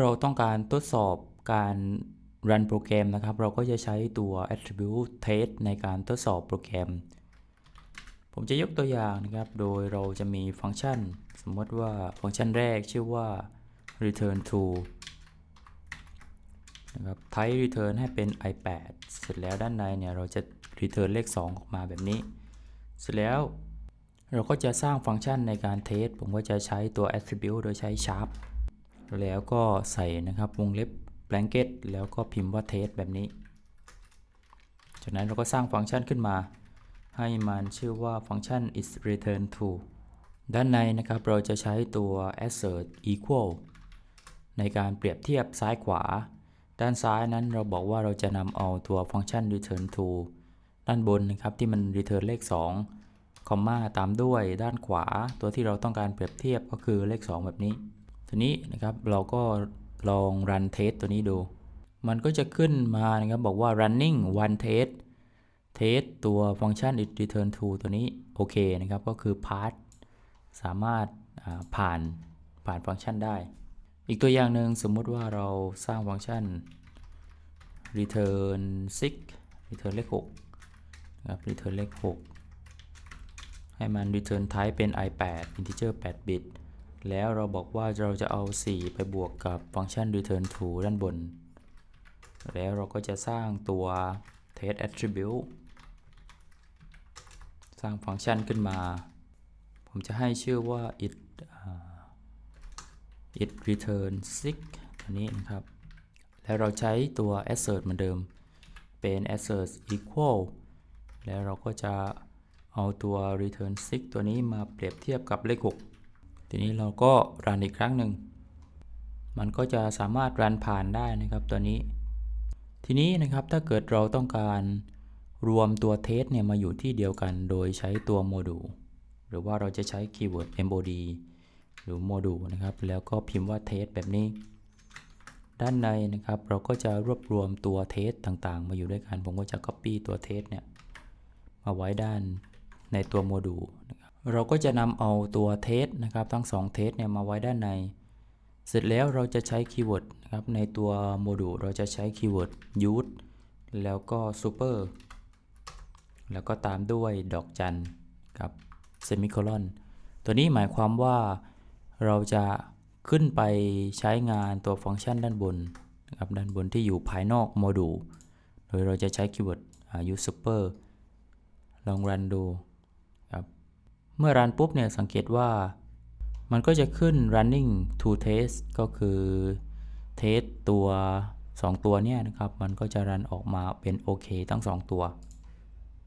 เราต้องการทดสอบการรันโปรแกรมนะครับ เราก็จะใช้ตัว attribute test ในการทดสอบโปรแกรม ผมจะยกตัวอย่างนะครับ โดยเราจะมีฟังก์ชัน สมมติว่าฟังก์ชันแรกชื่อว่า return to นะครับ type return ให้เป็น i8 เสร็จแล้วด้านในเนี่ยเราจะ return เลข 2 ออกมาแบบนี้ เสร็จแล้วเราก็จะสร้างฟังก์ชันในการเทส ผมก็จะใช้ตัว attribute โดยใช้ sharp แล้วก็ใส่นะครับวงเล็บ blanket แล้วก็พิมพ์ว่า test แบบนี้ จากนั้นเราก็สร้างฟังก์ชันขึ้นมา ให้มันชื่อว่าฟังก์ชัน is return to ด้านในนะครับเราจะใช้ตัว assert equal ในการเปรียบเทียบซ้ายขวา ด้านซ้ายนั้นเราบอกว่าเราจะนำเอาตัวฟังก์ชัน return to ด้านบนนะครับที่มัน return เลข 2 คอมมาตามด้วยด้านขวา ตัวที่เราต้องการเปรียบเทียบก็คือเลข 2 แบบนี้ ทีนี้นะครับเราก็ลอง run test ตัวนี้ดู มันก็จะขึ้นมานะครับบอกว่า running one test test ตัวฟังก์ชัน return to ตัวนี้โอเคนะครับก็คือ pass สามารถาผ่านผ่านฟังก์ชันได้ อีกตัวอย่างหนึ่งสมมุติว่าเราสร้างฟังก์ชัน return 6 return เลข6นะครับ return เลข6ให้มัน return type เป็น i8 integer 8 bit แล้วเราบอกว่าเราจะเอา 4 ไปบวกกับฟังก์ชัน return to ด้านบน แล้วเราก็จะสร้างตัว test attribute สร้างฟังก์ชันขึ้นมา ผมจะให้ชื่อว่า it อ่า it return 6ตัวนี้นะครับ แล้วเราใช้ตัว assert เหมือนเดิม เป็น assert equal แล้วเราก็จะเอาตัว return 6ตัวนี้มาเปรียบเทียบกับเลข 6 ทีนี้เราก็รันอีกครั้งหนึ่ง มันก็จะสามารถรันผ่านได้นะครับตัวนี้ ทีนี้นะครับถ้าเกิดเราต้องการรวมตัวเทสเนี่ยมาอยู่ที่เดียวกัน โดยใช้ตัวโมดูลหรือว่าเราจะใช้คีย์เวิร์ด mod หรือโมดูลนะครับ แล้วก็พิมพ์ว่าเทสแบบนี้ ด้านในนะครับ เราก็จะรวบรวมตัวเทสต่างๆ มาอยู่ด้วยกัน ผมก็จะ copy ตัวเทสเนี่ยมาไว้ด้านในตัวโมดูล เราก็จะนำเอาตัวเทสนะครับทั้ง2เทสเนี่ยมาไว้ด้านใน เสร็จแล้วเราจะใช้คีย์เวิร์ดนะครับในตัวโมดูลเราจะใช้คีย์เวิร์ด use แล้วก็ super แล้วก็ตามด้วยดอกจันกับเซมิโคลอนตัวนี้หมายความว่าเราจะขึ้นไปใช้งานตัวฟังก์ชันด้านบนนะครับด้านบนที่อยู่ภายนอกโมดูล โดยเราจะใช้คีย์เวิร์ด use super ลองรันดู เมื่อรันปุ๊บเนี่ยสังเกตว่า มันก็จะขึ้น running to test ก็คือเทสตัว 2 ตัวเนี่ยนะครับ มันก็จะรันออกมาเป็นโอเคทั้ง 2 ตัว